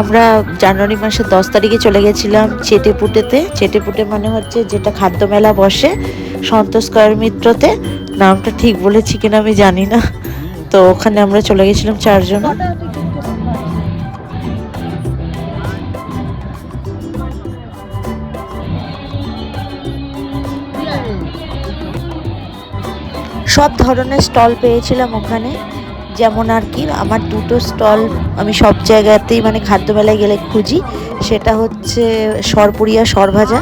আমরা জানুয়ারি মাসের দশ তারিখে চলে গেছিলাম চেটেপুটেতে। চেটেপুটে মানে হচ্ছে যেটা খাদ্য মেলা বসে, সন্তোষ স্কয়ার মিত্রতে। নামটা ঠিক বলেছি কিনা আমি জানি না। তো ওখানে আমরা চলে গেছিলাম চারজন। সব ধরনের স্টল পেয়েছিলাম ওখানে। যেমন আর কি, আমার দুটো স্টল আমি সব জায়গাতেই মানে খাদ্য মেলায় গেলে খুঁজি। সেটা হচ্ছে সরপুরিয়া সরভাজা।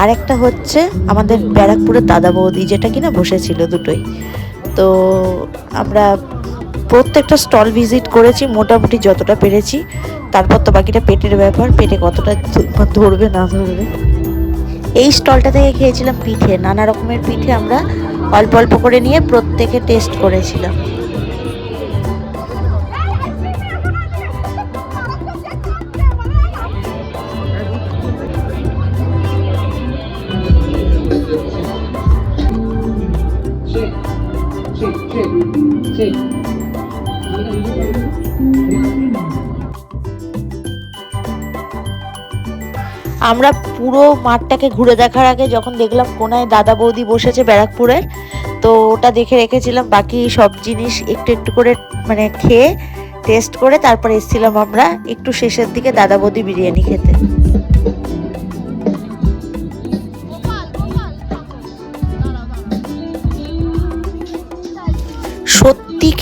আর একটা হচ্ছে আমাদের ব্যারাকপুরের দাদা বৌদি, যেটা কিনা বসেছিল দুটোই। তো আমরা প্রত্যেকটা স্টল ভিজিট করেছি, মোটামুটি যতটা পেরেছি। তারপর তো বাকিটা পেটের ব্যাপার, পেটে কতটা ধরবে না ধরবে। এই স্টলটা থেকে খেয়েছিলাম পিঠে, নানা রকমের পিঠে আমরা অল্প অল্প করে নিয়ে প্রত্যেকে টেস্ট করেছিলাম। আমরা পুরো মাঠটাকে ঘুরে দেখার আগে যখন দেখলাম কোনায় দাদা বৌদি বসেছে ব্যারাকপুরের, তো ওটা দেখে রেখেছিলাম, বাকি সব জিনিস একটু একটু করে মানে খেয়ে টেস্ট করে তারপরে এসেছিলাম আমরা একটু শেষের দিকে দাদা বৌদি বিরিয়ানি খেতে।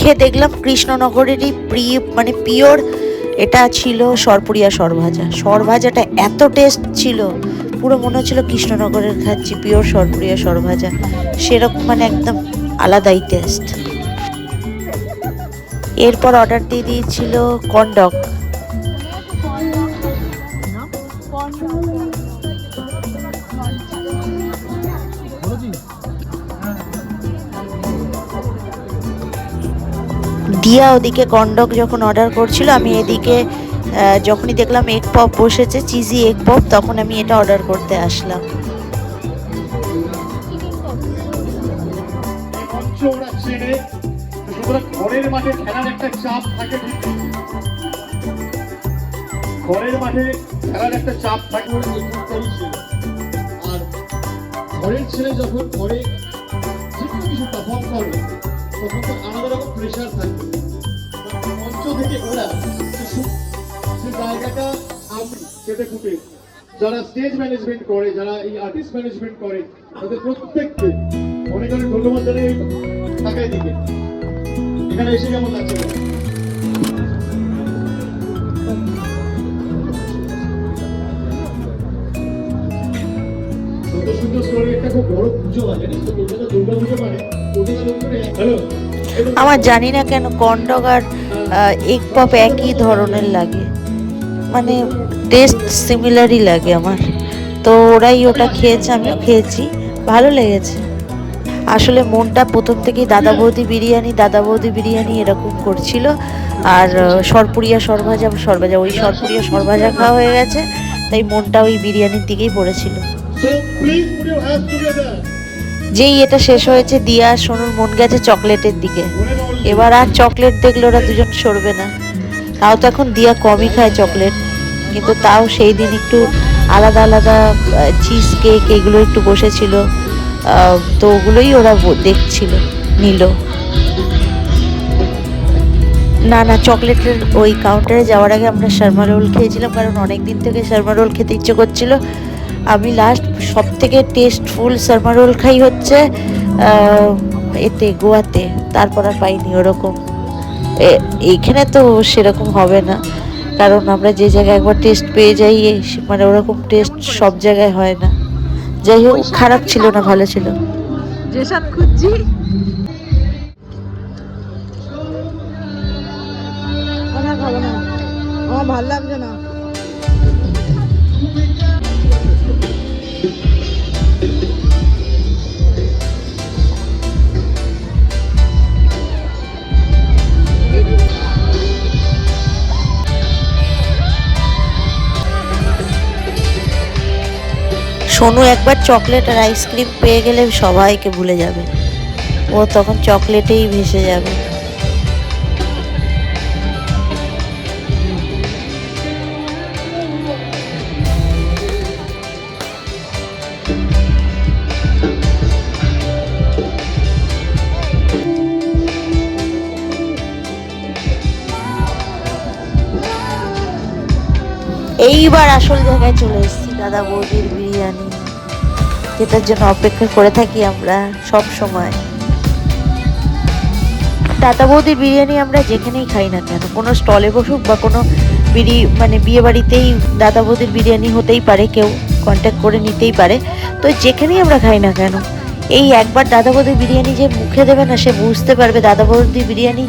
খেয়ে দেখলাম কৃষ্ণনগরেরই প্রি মানে পিওর এটা ছিল সরপুরিয়া সরভাজা সরভাজাটা এত টেস্ট ছিল পুরো মনে হচ্ছিল কৃষ্ণনগরের খাচ্ছি পিওর সরপুরিয়া সরভাজা সেরকম মানে একদম আলাদাই টেস্ট এরপর অর্ডার দিয়ে দিয়েছিল কন্ডক দিয়া ওদিকে কন্ডক যখন অর্ডার করছিল, আমি এদিকে যখনই দেখলাম এগ পপ বসেছে চিজি এগ পপ তখন আমি এটা অর্ডার করতে আসলাম। ঘরের আলাদা রকম প্রেশার থাকবে। থেকে ওরা জায়গাটা আমি কেটে ফুটে যারা স্টেজ ম্যানেজমেন্ট করে যারা এই আর্টিস্ট ম্যানেজমেন্ট করে তাদের প্রত্যেককে অনেক অনেক ধন্যবাদ জানাই তাকাই দিকে। এখানে এসে কেমন লাগছে? সুন্দর সুন্দর স্টোরি একটা খুব বড় পুজো হয় জানিস তো? কলকাতা দুর্গা পুজো মানে কলকাতা লোক হ্যালো আমার জানি না কেন কন্ডক আর এগ পপ একই ধরনের লাগে। মানে টেস্ট সিমিলারই লাগে আমার। তো ওরাই ওটা খেয়েছে, আমিও খেয়েছি। ভালো লেগেছে। আসলে মনটা প্রথম থেকেই দাদা বৌদি বিরিয়ানি, দাদা বৌদি বিরিয়ানি এরকম করছিল। আর সরপুরিয়া সরভাজা সরভাজা, ওই সরপুরিয়া সরভাজা খাওয়া হয়ে গেছে। তাই মনটা ওই বিরিয়ানির দিকেই পড়েছিল। যেই এটা শেষ হয়েছে, দিয়া সোনুর মন গেছে চকলেটের দিকে. এবার আর চকলেট দেখলে ওরা দুজন সরবে না। তাও তো এখন দিয়া কমই খায় চকলেট। কিন্তু তাও সেই দিন একটু আলাদা আলাদা চিজ কেক এগুলো একটু বসেছিল। তো ওগুলোই ওরা দেখছিল, নিল। না না, চকলেটের ওই কাউন্টারে যাওয়ার আগে আমরা শর্মা রোল খেয়েছিলাম, কারণ অনেক দিন থেকে শর্মা রোল খেতে ইচ্ছে করছিল। আমি লাস্ট সব থেকে টেস্টফুল শর্মা রোল খাই হচ্ছে এতে গোয়াতে। তারপর আর পাইনি ওরকম। এইখানে তো সেরকম হবে না। কারণ আমরা যে জায়গায় একবার টেস্ট পেয়ে যাই মানে ওরকম টেস্ট সব জায়গায় হয় না। যাই হোক খারাপ ছিল না ভালো ছিল। যেসব খুঁজছি। ভালো লাগছে না। সোনু একবার চকলেট আর আইসক্রিম পেয়ে গেলে সবাইকে ভুলে যাবে। ও তখন চকলেটেই ভেসে যাবে। এইবার আসল জায়গায় চলে এসেছি। দাদা বৌদির বিরিয়ানি, যেটার জন্য অপেক্ষা করে থাকি আমরা সব সময়। দাদা বৌদির বিরিয়ানি আমরা যেখানেই খাই না কেন, কোনো স্টলে বসুক বা কোনো বিড়ি মানে বিয়ে বাড়িতেই দাদা বৌদির বিরিয়ানি হতেই পারে, কেউ কন্ট্যাক্ট করে নিতেই পারে। তো যেখানেই আমরা খাই না কেন, এই একবার দাদা বৌদির বিরিয়ানি যে মুখে দেবে না, সে বুঝতে পারবে দাদা বৌদির বিরিয়ানি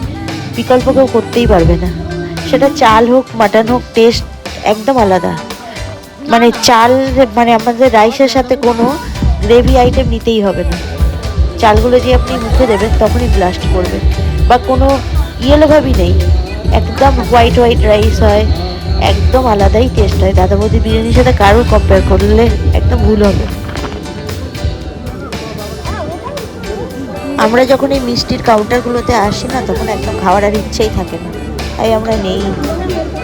বিকল্প কেউ করতেই পারবে না। সেটা চাল হোক, মাটন হোক টেস্ট একদম আলাদা। মানে চাল মানে আমাদের রাইসের সাথে কোনো গ্রেভি আইটেম নিতেই হবে না। চালগুলো যে আপনি মুখে দেবেন তখনই ব্লাস্ট করবে বা কোনো ইয়েলো ভাবই নেই, একদম হোয়াইট হোয়াইট রাইস হয়, একদম আলাদাই টেস্ট হয়। দাদা বৌদি বিরিয়ানির সাথে কারোর কম্পেয়ার করলে একদম ভুল হবে। আমরা যখন এই মিষ্টির কাউন্টারগুলোতে আসি না, তখন একদম খাওয়ার আর ইচ্ছেই থাকে না। তাই আমরা নেই।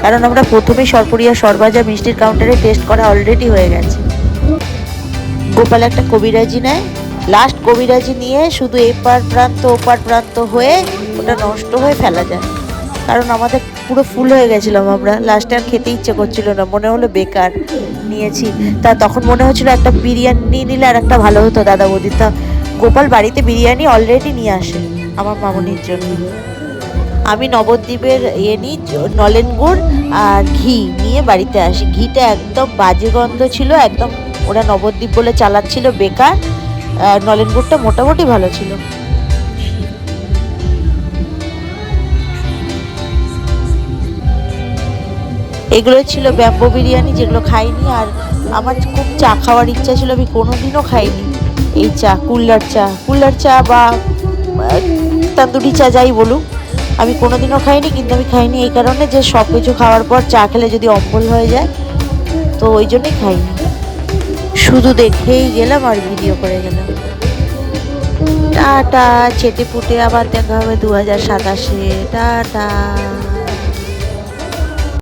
কারণ আমরা প্রথমেই সরপুরিয়া সরবাজা মিষ্টির কাউন্টারে টেস্ট করা অলরেডি হয়ে গেছে। গোপাল একটা কবিরাজি নেয়। লাস্ট কবিরাজি নিয়ে শুধু এপার প্রান্ত, ওপার প্রান্ত হয়ে ওটা নষ্ট হয়ে ফেলা যায়। কারণ আমাদের পুরো ফুল হয়ে গেছিলাম আমরা। লাস্টে আর খেতে ইচ্ছে করছিল না। মনে হলো বেকার। নিয়েছি। তা তখন মনে হচ্ছিল একটা বিরিয়ানি নিলে আর একটা ভালো হতো। দাদা বৌদি, তা গোপাল বাড়িতে বিরিয়ানি অলরেডি নিয়ে আসে আমার মামনির জন্য। আমি নবদ্বীপের ইয়ে নিই নলেন গুড় আর ঘি নিয়ে বাড়িতে আসি। ঘিটা একদম বাজে গন্ধ ছিল, একদম ওরা নবদ্বীপ বলে চালাচ্ছিল বেকার নলেন গুড়টা মোটামুটি ভালো ছিল। এগুলো ছিল ব্যাম্বো বিরিয়ানি যেগুলো খাইনি, আর আমার খুব চা খাওয়ার ইচ্ছা ছিল, আমি কোনোদিনও খাইনি। এই চা, কুল্লার চা কুল্লার চা বা তান্দুরি চা যাই বলুক। আমি কোনোদিনও খাইনি, কিন্তু আমি খাইনি এই কারণে যে সব কিছু খাওয়ার পর চা খেলে যদি অম্বল হয়ে যায়, তো ওই জন্যই খাইনি। শুধু দেখেই গেলাম আর ভিডিও করে গেলাম। টাটা চেটে পুটে আবার দেখা হবে দু হাজার সাতাশে। টাটা।